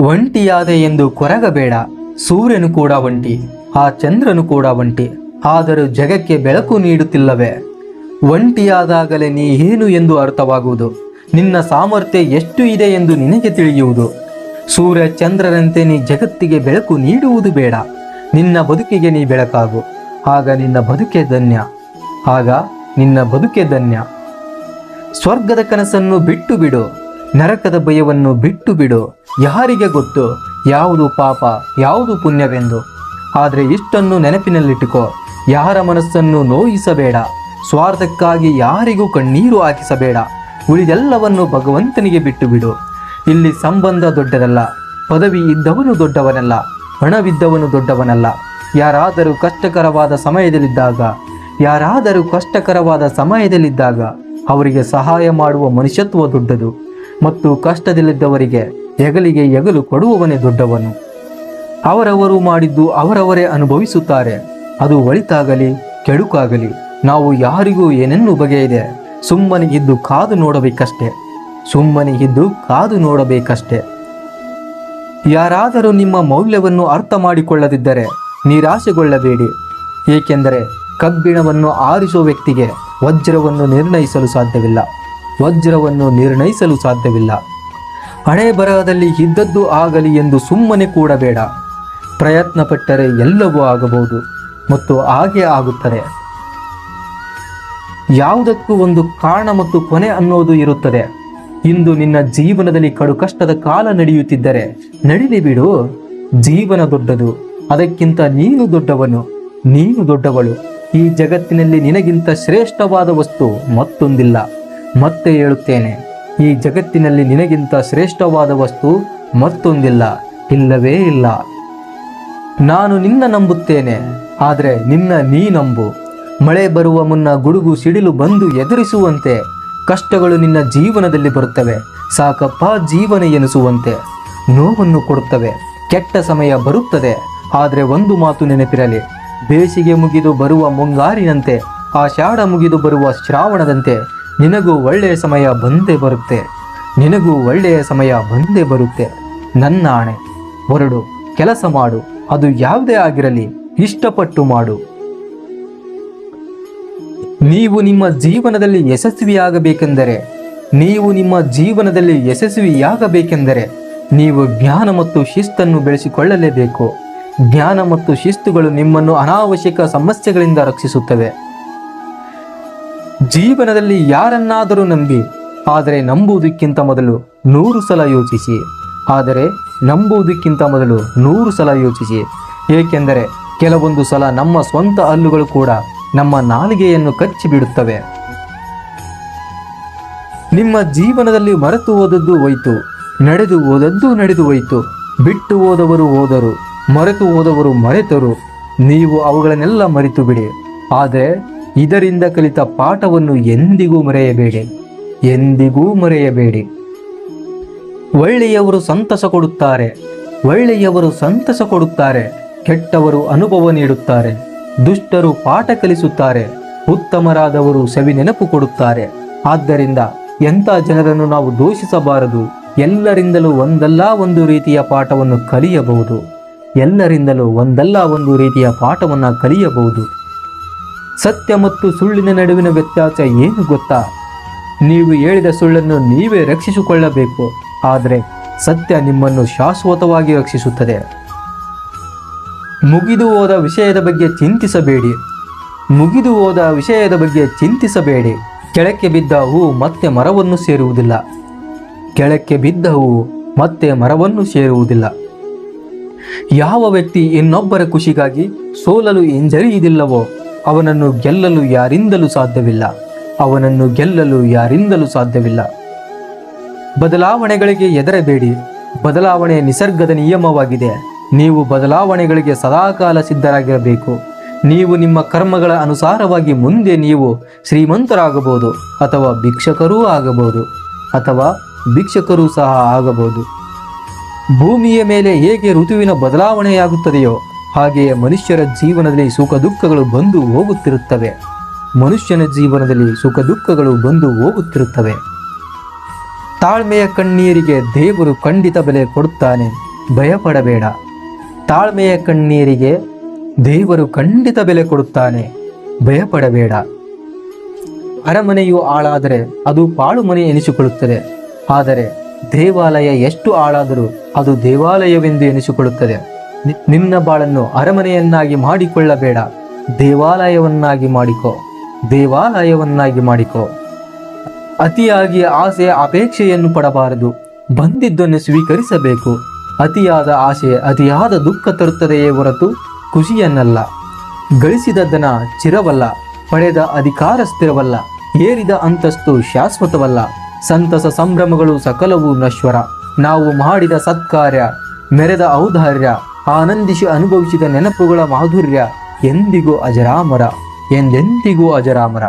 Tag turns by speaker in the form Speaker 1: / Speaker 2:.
Speaker 1: ಒಂಟಿಯಾದೆ ಎಂದು ಕೊರಗಬೇಡ. ಸೂರ್ಯನು ಕೂಡ ಒಂಟಿ, ಆ ಚಂದ್ರನು ಕೂಡ ಒಂಟಿ, ಆದರೂ ಜಗಕ್ಕೆ ಬೆಳಕು ನೀಡುತ್ತಿಲ್ಲವೇ? ಒಂಟಿಯಾದಾಗಲೇ ನೀ ಏನು ಎಂದು ಅರ್ಥವಾಗುವುದು? ನಿನ್ನ ಸಾಮರ್ಥ್ಯ ಎಷ್ಟು ಇದೆ ಎಂದು ನಿನಗೆ ತಿಳಿಯುವುದು? ಸೂರ್ಯ ಚಂದ್ರರಂತೆ ನೀ ಜಗತ್ತಿಗೆ ಬೆಳಕು ನೀಡುವುದು ಬೇಡ. ನಿನ್ನ ಬದುಕಿಗೆ ನೀ ಬೆಳಕಾಗು. ಆಗ ನಿನ್ನ ಬದುಕೆ ಧನ್ಯ. ಆಗ ನಿನ್ನ ಬದುಕೆ ಧನ್ಯ. ಸ್ವರ್ಗದ ಕನಸನ್ನು ಬಿಟ್ಟು ಬಿಡು. ನರಕದ ಭಯವನ್ನು ಬಿಟ್ಟು ಬಿಡು. ಯಾರಿಗೆ ಗೊತ್ತು? ಯಾವುದು ಪಾಪ, ಯಾವುದು ಪುಣ್ಯವೆಂದು. ಆದರೆ ಇಷ್ಟನ್ನು ನೆನಪಿನಲ್ಲಿಟ್ಟುಕೋ. ಯಾರ ಮನಸ್ಸನ್ನು ನೋಯಿಸಬೇಡ. ಸ್ವಾರ್ಥಕ್ಕಾಗಿ ಯಾರಿಗೂ ಕಣ್ಣೀರು ಹಾಕಿಸಬೇಡ. ಉಳಿದೆಲ್ಲವನ್ನು ಭಗವಂತನಿಗೆ ಬಿಟ್ಟು ಬಿಡು ಇಲ್ಲಿ ಸಂಬಂಧ ದೊಡ್ಡದಲ್ಲ. ಪದವಿ ಇದ್ದವನು ದೊಡ್ಡವನಲ್ಲ. ಹಣವಿದ್ದವನು ದೊಡ್ಡವನಲ್ಲ. ಯಾರಾದರೂ ಕಷ್ಟಕರವಾದ ಸಮಯದಲ್ಲಿದ್ದಾಗ, ಯಾರಾದರೂ ಕಷ್ಟಕರವಾದ ಸಮಯದಲ್ಲಿದ್ದಾಗ, ಅವರಿಗೆ ಸಹಾಯ ಮಾಡುವ ಮನುಷ್ಯತ್ವ ದೊಡ್ಡದು. ಮತ್ತು ಕಷ್ಟದಲ್ಲಿದ್ದವರಿಗೆ ಹೆಗಲಿಗೆ ಹೆಗಲು ಕೊಡುವವನೇ ದೊಡ್ಡವನು. ಅವರವರು ಮಾಡಿದ್ದು ಅವರವರೇ ಅನುಭವಿಸುತ್ತಾರೆ. ಅದು ಒಳಿತಾಗಲಿ, ಕೆಡುಕಾಗಲಿ, ನಾವು ಯಾರಿಗೂ ಏನೆನ್ನು ಬಗೆಯಿದೆ ಸುಮ್ಮನೆ ಇದ್ದು ಕಾದು ನೋಡಬೇಕಷ್ಟೆ. ಸುಮ್ಮನೆ ಇದ್ದು ಕಾದು ನೋಡಬೇಕಷ್ಟೆ. ಯಾರಾದರೂ ನಿಮ್ಮ ಮೌಲ್ಯವನ್ನು ಅರ್ಥ ಮಾಡಿಕೊಳ್ಳದಿದ್ದರೆ ನಿರಾಶೆಗೊಳ್ಳಬೇಡಿ. ಏಕೆಂದರೆ ಕಬ್ಬಿಣವನ್ನು ಆರಿಸುವ ವ್ಯಕ್ತಿಗೆ ವಜ್ರವನ್ನು ನಿರ್ಣಯಿಸಲು ಸಾಧ್ಯವಿಲ್ಲ. ವಜ್ರವನ್ನು ನಿರ್ಣಯಿಸಲು ಸಾಧ್ಯವಿಲ್ಲ. ಹಣೆ ಬರಹದಲ್ಲಿ ಇದ್ದದ್ದು ಆಗಲಿ ಎಂದು ಸುಮ್ಮನೆ ಕೂಡಬೇಡ. ಪ್ರಯತ್ನ ಪಟ್ಟರೆ ಎಲ್ಲವೂ ಆಗಬಹುದು ಮತ್ತು ಹಾಗೆ ಆಗುತ್ತದೆ. ಯಾವುದಕ್ಕೂ ಒಂದು ಕಾರಣ ಮತ್ತು ಕೊನೆ ಅನ್ನೋದು ಇರುತ್ತದೆ. ಇಂದು ನಿನ್ನ ಜೀವನದಲ್ಲಿ ಕಡು ಕಷ್ಟದ ಕಾಲ ನಡೆಯುತ್ತಿದ್ದರೆ ನಡಿಲಿ ಬಿಡು. ಜೀವನ ದೊಡ್ಡದು, ಅದಕ್ಕಿಂತ ನೀನು ದೊಡ್ಡವನು, ನೀನು ದೊಡ್ಡವಳು. ಈ ಜಗತ್ತಿನಲ್ಲಿ ನಿನಗಿಂತ ಶ್ರೇಷ್ಠವಾದ ವಸ್ತು ಮತ್ತೊಂದಿಲ್ಲ. ಮತ್ತೆ ಹೇಳುತ್ತೇನೆ, ಈ ಜಗತ್ತಿನಲ್ಲಿ ನಿನಗಿಂತ ಶ್ರೇಷ್ಠವಾದ ವಸ್ತು ಮತ್ತೊಂದಿಲ್ಲ, ಇಲ್ಲವೇ ಇಲ್ಲ. ನಾನು ನಿನ್ನ ನಂಬುತ್ತೇನೆ, ಆದರೆ ನಿನ್ನ ನೀ ನಂಬು. ಮಳೆ ಬರುವ ಮುನ್ನ ಗುಡುಗು ಸಿಡಿಲು ಬಂದು ಎದುರಿಸುವಂತೆ, ಕಷ್ಟಗಳು ನಿನ್ನ ಜೀವನದಲ್ಲಿ ಬರುತ್ತವೆ, ಸಾಕಪ್ಪ ಜೀವನ ಎನಿಸುವಂತೆ. ನೋವನ್ನು ಕೊಡುತ್ತವೆ, ಕೆಟ್ಟ ಸಮಯ ಬರುತ್ತದೆ, ಆದರೆ ಒಂದು ಮಾತು ನೆನಪಿರಲಿ, ಬೇಸಿಗೆ ಮುಗಿದು ಬರುವ ಮುಂಗಾರಿನಂತೆ ಆಷಾಢ ಮುಗಿದು ಬರುವ ಶ್ರಾವಣದಂತೆ ನಿನಗೂ ಒಳ್ಳೆಯ ಸಮಯ ಬಂದೇ ಬರುತ್ತೆ. ನಿನಗೂ ಒಳ್ಳೆಯ ಸಮಯ ಬಂದೇ ಬರುತ್ತೆ. ನನ್ನ ಆಣೆ ಹೊರಡು, ಕೆಲಸ ಮಾಡು. ಅದು ಯಾವುದೇ ಆಗಿರಲಿ, ಇಷ್ಟಪಟ್ಟು ಮಾಡು. ನೀವು ನಿಮ್ಮ ಜೀವನದಲ್ಲಿ ಯಶಸ್ವಿಯಾಗಬೇಕೆಂದರೆ, ನೀವು ನಿಮ್ಮ ಜೀವನದಲ್ಲಿ ಯಶಸ್ವಿಯಾಗಬೇಕೆಂದರೆ, ನೀವು ಜ್ಞಾನ ಮತ್ತು ಶಿಸ್ತನ್ನು ಬೆಳೆಸಿಕೊಳ್ಳಲೇಬೇಕು. ಜ್ಞಾನ ಮತ್ತು ಶಿಸ್ತುಗಳು ನಿಮ್ಮನ್ನು ಅನಾವಶ್ಯಕ ಸಮಸ್ಯೆಗಳಿಂದ ರಕ್ಷಿಸುತ್ತವೆ. ಜೀವನದಲ್ಲಿ ಯಾರನ್ನಾದರೂ ನಂಬಿ, ಆದರೆ ನಂಬುವುದಕ್ಕಿಂತ ಮೊದಲು ನೂರು ಸಲ ಯೋಚಿಸಿ. ಆದರೆ ನಂಬುವುದಕ್ಕಿಂತ ಮೊದಲು ನೂರು ಸಲ ಯೋಚಿಸಿ. ಏಕೆಂದರೆ ಕೆಲವೊಂದು ಸಲ ನಮ್ಮ ಸ್ವಂತ ಹಲ್ಲುಗಳು ಕೂಡ ನಮ್ಮ ನಾಲಿಗೆಯನ್ನು ಕಚ್ಚಿ ಬಿಡುತ್ತವೆ. ನಿಮ್ಮ ಜೀವನದಲ್ಲಿ ಮರೆತು ಹೋದದ್ದು ಹೋಯಿತು, ನಡೆದು ಹೋದದ್ದು ನಡೆದು ಹೋಯಿತು, ಬಿಟ್ಟು ಹೋದವರು ಹೋದರು, ಮರೆತು ಹೋದವರು ಮರೆತರು, ನೀವು ಅವುಗಳನ್ನೆಲ್ಲ ಮರೆತು ಬಿಡಿ ಆದರೆ ಇದರಿಂದ ಕಲಿತ ಪಾಠವನ್ನು ಎಂದಿಗೂ ಮರೆಯಬೇಡಿ ಎಂದಿಗೂ ಮರೆಯಬೇಡಿ. ಒಳ್ಳೆಯವರು ಸಂತಸ ಕೊಡುತ್ತಾರೆ, ಒಳ್ಳೆಯವರು ಸಂತಸ ಕೊಡುತ್ತಾರೆ, ಕೆಟ್ಟವರು ಅನುಭವ ನೀಡುತ್ತಾರೆ, ದುಷ್ಟರು ಪಾಠ ಕಲಿಸುತ್ತಾರೆ, ಉತ್ತಮರಾದವರು ಸವಿ ನೆನಪು ಕೊಡುತ್ತಾರೆ. ಆದ್ದರಿಂದ ಎಂಥ ಜನರನ್ನು ನಾವು ದೂಷಿಸಬಾರದು? ಎಲ್ಲರಿಂದಲೂ ಒಂದಲ್ಲ ಒಂದು ರೀತಿಯ ಪಾಠವನ್ನು ಕಲಿಯಬಹುದು. ಎಲ್ಲರಿಂದಲೂ ಒಂದಲ್ಲ ಒಂದು ರೀತಿಯ ಪಾಠವನ್ನು ಕಲಿಯಬಹುದು. ಸತ್ಯ ಮತ್ತು ಸುಳ್ಳಿನ ನಡುವಿನ ವ್ಯತ್ಯಾಸ ಏನು ಗೊತ್ತಾ? ನೀವು ಹೇಳಿದ ಸುಳ್ಳನ್ನು ನೀವೇ ರಕ್ಷಿಸಿಕೊಳ್ಳಬೇಕು, ಆದರೆ ಸತ್ಯ ನಿಮ್ಮನ್ನು ಶಾಶ್ವತವಾಗಿ ರಕ್ಷಿಸುತ್ತದೆ. ಮುಗಿದು ಹೋದ ವಿಷಯದ ಬಗ್ಗೆ ಚಿಂತಿಸಬೇಡಿ. ಮುಗಿದು ಹೋದ ವಿಷಯದ ಬಗ್ಗೆ ಚಿಂತಿಸಬೇಡಿ. ಕೆಳಕ್ಕೆ ಬಿದ್ದ ಹೂ ಮತ್ತೆ ಮರವನ್ನು ಸೇರುವುದಿಲ್ಲ. ಕೆಳಕ್ಕೆ ಬಿದ್ದ ಹೂವು ಮತ್ತೆ ಮರವನ್ನು ಸೇರುವುದಿಲ್ಲ. ಯಾವ ವ್ಯಕ್ತಿ ಇನ್ನೊಬ್ಬರ ಖುಷಿಗಾಗಿ ಸೋಲಲು ಹಿಂಜರಿಯುವುದಿಲ್ಲವೋ? ಅವನನ್ನು ಗೆಲ್ಲಲು ಯಾರಿಂದಲೂ ಸಾಧ್ಯವಿಲ್ಲ. ಅವನನ್ನು ಗೆಲ್ಲಲು ಯಾರಿಂದಲೂ ಸಾಧ್ಯವಿಲ್ಲ. ಬದಲಾವಣೆಗಳಿಗೆ ಎದರಬೇಡಿ ಬದಲಾವಣೆ ನಿಸರ್ಗದ ನಿಯಮವಾಗಿದೆ. ನೀವು ಬದಲಾವಣೆಗಳಿಗೆ ಸದಾಕಾಲ ಸಿದ್ಧರಾಗಿರಬೇಕು. ನೀವು ನಿಮ್ಮ ಕರ್ಮಗಳ ಅನುಸಾರವಾಗಿ ಮುಂದೆ ನೀವು ಶ್ರೀಮಂತರಾಗಬಹುದು ಅಥವಾ ಭಿಕ್ಷಕರೂ ಆಗಬಹುದು ಅಥವಾ ಭಿಕ್ಷಕರೂ ಸಹ ಆಗಬಹುದು. ಭೂಮಿಯ ಮೇಲೆ ಹೇಗೆ ಋತುವಿನ ಬದಲಾವಣೆಯಾಗುತ್ತದೆಯೋ ಹಾಗೆಯೇ ಮನುಷ್ಯರ ಜೀವನದಲ್ಲಿ ಸುಖ ದುಃಖಗಳು ಬಂದು ಹೋಗುತ್ತಿರುತ್ತವೆ. ಮನುಷ್ಯನ ಜೀವನದಲ್ಲಿ ಸುಖ ದುಃಖಗಳು ಬಂದು ಹೋಗುತ್ತಿರುತ್ತವೆ. ತಾಳ್ಮೆಯ ಕಣ್ಣೀರಿಗೆ ದೇವರು ಖಂಡಿತ ಬೆಲೆ ಕೊಡುತ್ತಾನೆ. ಭಯಪಡಬೇಡ. ತಾಳ್ಮೆಯ ಕಣ್ಣೀರಿಗೆ ದೇವರು ಖಂಡಿತ ಬೆಲೆ ಕೊಡುತ್ತಾನೆ. ಭಯಪಡಬೇಡ. ಅರಮನೆಯು ಹಾಳಾದರೆ ಅದು ಪಾಳು ಮನೆ ಎನಿಸಿಕೊಳ್ಳುತ್ತದೆ. ಆದರೆ ದೇವಾಲಯ ಎಷ್ಟು ಹಾಳಾದರೂ ಅದು ದೇವಾಲಯವೆಂದು ಎನಿಸಿಕೊಳ್ಳುತ್ತದೆ. ನಿನ್ನ ಬಾಳನ್ನು ಅರಮನೆಯನ್ನಾಗಿ ಮಾಡಿಕೊಳ್ಳಬೇಡ. ದೇವಾಲಯವನ್ನಾಗಿ ಮಾಡಿಕೋ. ದೇವಾಲಯವನ್ನಾಗಿ ಮಾಡಿಕೋ. ಅತಿಯಾಗಿ ಆಸೆ ಅಪೇಕ್ಷೆಯನ್ನು ಪಡಬಾರದು. ಬಂದಿದ್ದನ್ನು ಸ್ವೀಕರಿಸಬೇಕು. ಅತಿಯಾದ ಆಸೆ ಅತಿಯಾದ ದುಃಖ ತರುತ್ತದೆಯೇ ಹೊರತು ಖುಷಿಯನ್ನಲ್ಲ. ಗಳಿಸಿದ ದನ ಚಿರವಲ್ಲ, ಪಡೆದ ಅಧಿಕಾರ ಸ್ಥಿರವಲ್ಲ, ಏರಿದ ಅಂತಸ್ತು ಶಾಶ್ವತವಲ್ಲ. ಸಂತಸ ಸಂಭ್ರಮಗಳು ಸಕಲವೂ ನಶ್ವರ. ನಾವು ಮಾಡಿದ ಸತ್ಕಾರ್ಯ, ಮೆರೆದ ಔದಾರ್ಯ ಆನಂದಿಸಿ ಅನುಭವಿಸಿದ ನೆನಪುಗಳ ಮಾಧುರ್ಯ ಎಂದಿಗೂ ಅಜರಾಮರ ಎಂದೆಂದಿಗೂ ಅಜರಾಮರ.